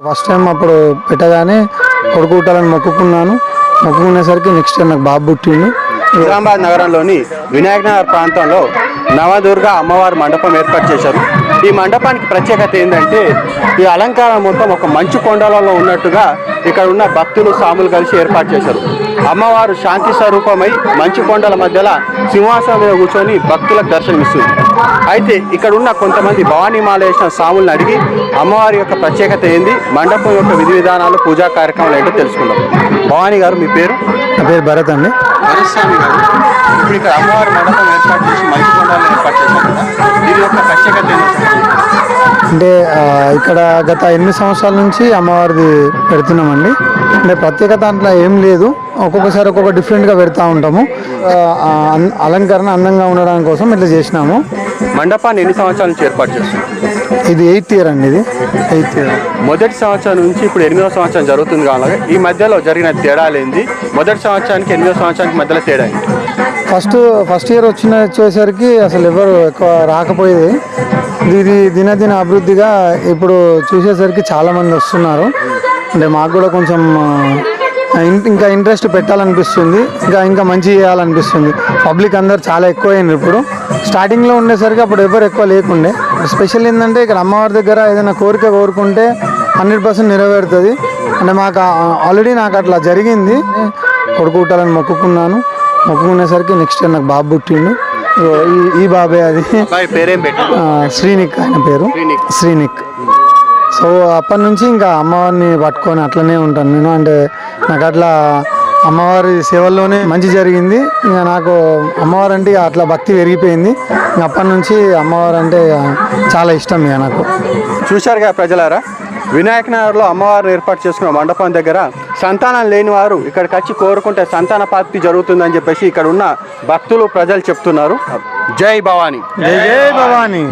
First time అప్పుడు పెట్టగానే కొడుకు పుట్టాలని మొక్కుకున్నాను. మొక్కుకునేసరికి నెక్స్ట్ టైం నాకు బాబు పుట్టిండు. నిజామాబాద్ నగరంలోని వినాయక నగర్ ప్రాంతంలో నవదుర్గ అమ్మవారి మండపం ఏర్పాటు చేశారు. ఈ మండపానికి ప్రత్యేకత ఏంటంటే ఈ అలంకారం మొత్తం ఒక మంచు కొండలలో ఉన్నట్టుగా ఇక్కడ ఉన్న భక్తులు సాములు కలిసి ఏర్పాటు చేశారు. అమ్మవారు శాంతి స్వరూపమై మంచు కొండల మధ్యలో సింహాసనం మీద కూర్చొని భక్తులకు దర్శనమిస్తుంది. అయితే ఇక్కడ ఉన్న కొంతమంది భవానీ మాల వేసిన సాములను అడిగి అమ్మవారి యొక్క ప్రత్యేకత ఏంది? మండపం యొక్క విధి విధానాలు పూజా కార్యక్రమాలు ఏంటో తెలుసుకుందాం. భవానీ గారు మీ పేరు? నా పేరు భరత్ అండి. వరస్వామి గారు. ఇప్పుడు ఇక్కడ అమ్మవారి మండపం ఏర్పాటు చేసి మంచి కొండలు ఏర్పాటు చేశారు కదా దీని యొక్క ప్రత్యేకత ఏంటి? అంటే ఇక్కడ గత ఎనిమిది సంవత్సరాల నుంచి అమ్మవారిది పెడుతున్నామండి. అంటే ప్రత్యేకత అట్లా ఏం లేదు. ఒక్కొక్కసారి ఒక్కొక్క డిఫరెంట్గా పెడతా ఉంటాము. అలంకరణ అందంగా ఉండడం కోసం ఇట్లా చేసినాము. మండపాన్ని ఎన్ని సంవత్సరాల నుంచి ఏర్పాటు చేస్తారు ఇది ఎయిత్ ఇయర్ అండి ఇది. Eighth year. మొదటి సంవత్సరం నుంచి ఇప్పుడు ఎనిమిదో సంవత్సరం జరుగుతుంది కావాలి. ఈ మధ్యలో జరిగిన తేడాలు ఏంది? మొదటి సంవత్సరానికి ఎనిమిదో సంవత్సరానికి మధ్యలో తేడా ఫస్ట్ ఫస్ట్ ఇయర్ వచ్చిన వచ్చేసరికి అసలు ఎవరు ఎక్కువ రాకపోయేది. ఇది దినదిన అభివృద్ధిగా ఇప్పుడు చూసేసరికి చాలామంది వస్తున్నారు. అంటే మాకు కూడా కొంచెం ఇంకా ఇంట్రెస్ట్ పెట్టాలనిపిస్తుంది. ఇంకా ఇంకా మంచి చేయాలనిపిస్తుంది. పబ్లిక్ అందరు చాలా ఎక్కువ అయింది ఇప్పుడు. స్టార్టింగ్లో ఉండేసరికి అప్పుడు ఎవరు ఎక్కువ లేకుండే. స్పెషల్ ఏంటంటే ఇక్కడ అమ్మవారి దగ్గర ఏదైనా కోరిక కోరుకుంటే హండ్రెడ్ పర్సెంట్ నెరవేరుతుంది. అంటే మాకు ఆల్రెడీ నాకు అట్లా జరిగింది. కొడుకుట్టాలని మొక్కుకున్నాను. మొక్కుకునేసరికి నెక్స్ట్ ఇయర్ నాకు బాబు పుట్టిండు. ఈ బాబే అది. శ్రీనిక్ ఆయన పేరు. శ్రీనిక్. సో అప్పటి నుంచి ఇంకా అమ్మవారిని పట్టుకొని అట్లనే ఉంటాను నేను. అంటే నాకు అట్లా అమ్మవారి సేవల్లోనే మంచి జరిగింది. ఇంకా నాకు అమ్మవారు అంటే అట్లా భక్తి పెరిగిపోయింది. ఇంకా అప్పటి నుంచి అమ్మవారు అంటే చాలా ఇష్టం ఇక నాకు. చూశారుగా ప్రజలారా? వినాయక నగర్లో అమ్మవారిని ఏర్పాటు చేసుకున్న మండపం దగ్గర సంతానం లేని వారు ఇక్కడికి వచ్చి కోరుకుంటే సంతాన ప్రాప్తి జరుగుతుందని చెప్పేసి ఇక్కడ ఉన్న భక్తులు ప్రజలు చెప్తున్నారు. జై భవానీ. జై జై భవానీ.